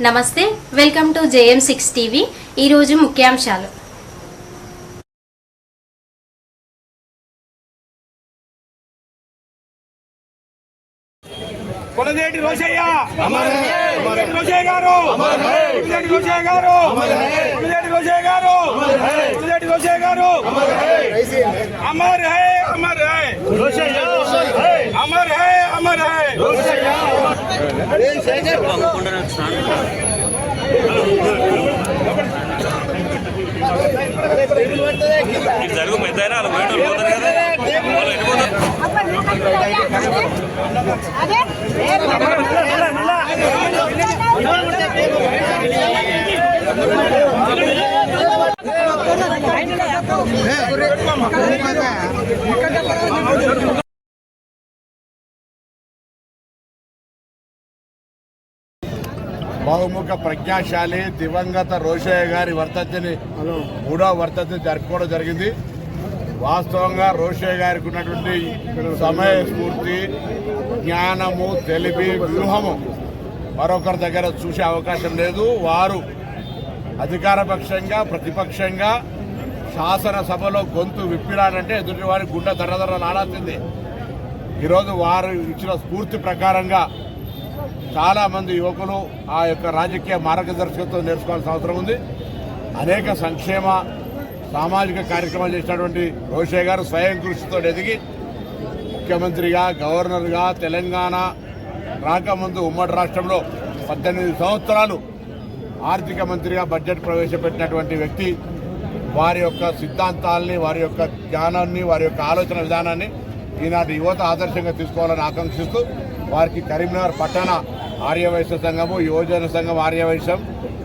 నమస్తే welcome to JM six TV ఈరోజు ముఖ్యాంశాలు కొలదేటి రోషయ్య కొలదేటి రోషయ్య గారు కొలదేటి రోషయ్య గారు కొలదేటి రోషయ్య గారు కొలదేటి రోషయ్య గారు Amar high Amar high Amar high Amar high ఇటు జరుగు పెద్ద అయినా వాళ్ళు బయట వాళ్ళు పోతారు కదా వాళ్ళు ఎటు పోతారు బహుముఖ ప్రజ్ఞాశాలి దివంగత రోషయ్య గారి వర్ధంతిని మూడవ వర్ధంతిని జరుపుకోవడం జరిగింది. వాస్తవంగా రోషయ్య గారికి ఉన్నటువంటి సమయ స్ఫూర్తి జ్ఞానము తెలివి వ్యూహము మరొకరి దగ్గర చూసే అవకాశం లేదు. వారు అధికారపక్షంగా ప్రతిపక్షంగా శాసనసభలో గొంతు విప్పిరాడంటే ఎదుటి వారి గుండె దర్రదర్ర నాడాల్సింది ఈరోజు వారు ఇచ్చిన స్ఫూర్తి ప్రకారంగా చాలామంది యువకులు ఆ యొక్క రాజకీయ మార్గదర్శకత్వం నేర్చుకోవాల్సిన అవసరం ఉంది. అనేక సంక్షేమ సామాజిక కార్యక్రమాలు చేసినటువంటి రోషే గారు స్వయం కృషితో ఎదిగి ముఖ్యమంత్రిగా గవర్నర్గా తెలంగాణ రాకముందు ఉమ్మడి రాష్ట్రంలో పద్దెనిమిది సంవత్సరాలు ఆర్థిక మంత్రిగా బడ్జెట్ ప్రవేశపెట్టినటువంటి వ్యక్తి. వారి యొక్క సిద్ధాంతాల్ని వారి యొక్క జ్ఞానాన్ని వారి యొక్క ఆలోచన విధానాన్ని ఈనాటి యువత ఆదర్శంగా తీసుకోవాలని ఆకాంక్షిస్తూ వారికి కరీంనగర్ పట్టణ ఆర్యవైశ్య సంఘము యువజన సంఘం ఆర్యవైశ్యం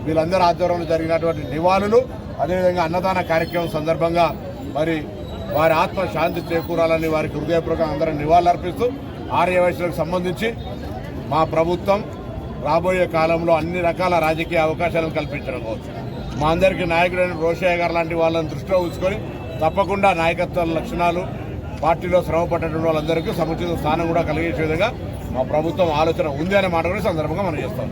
వీళ్ళందరి ఆధ్వర్యంలో జరిగినటువంటి నివాళులు అదేవిధంగా అన్నదాన కార్యక్రమం సందర్భంగా మరి వారి ఆత్మ శాంతి చేకూరాలని వారికి హృదయపూర్వకంగా అందరం నివాళులర్పిస్తూ ఆర్యవైశ్యులకు సంబంధించి మా ప్రభుత్వం రాబోయే కాలంలో అన్ని రకాల రాజకీయ అవకాశాలను కల్పించడం కోసం మా అందరికీ నాయకుడైన రోషయ్య గారు లాంటి వాళ్ళని దృష్టిలో ఉంచుకొని తప్పకుండా నాయకత్వ లక్షణాలు పార్టీలో శ్రమ పట్టడం వాళ్ళందరికీ సముచిత స్థానం కూడా కలిగించే విధంగా మా ప్రభుత్వం ఆలోచన ఉంది అనే మాట కూడా సందర్భంగా మనం చేస్తాం.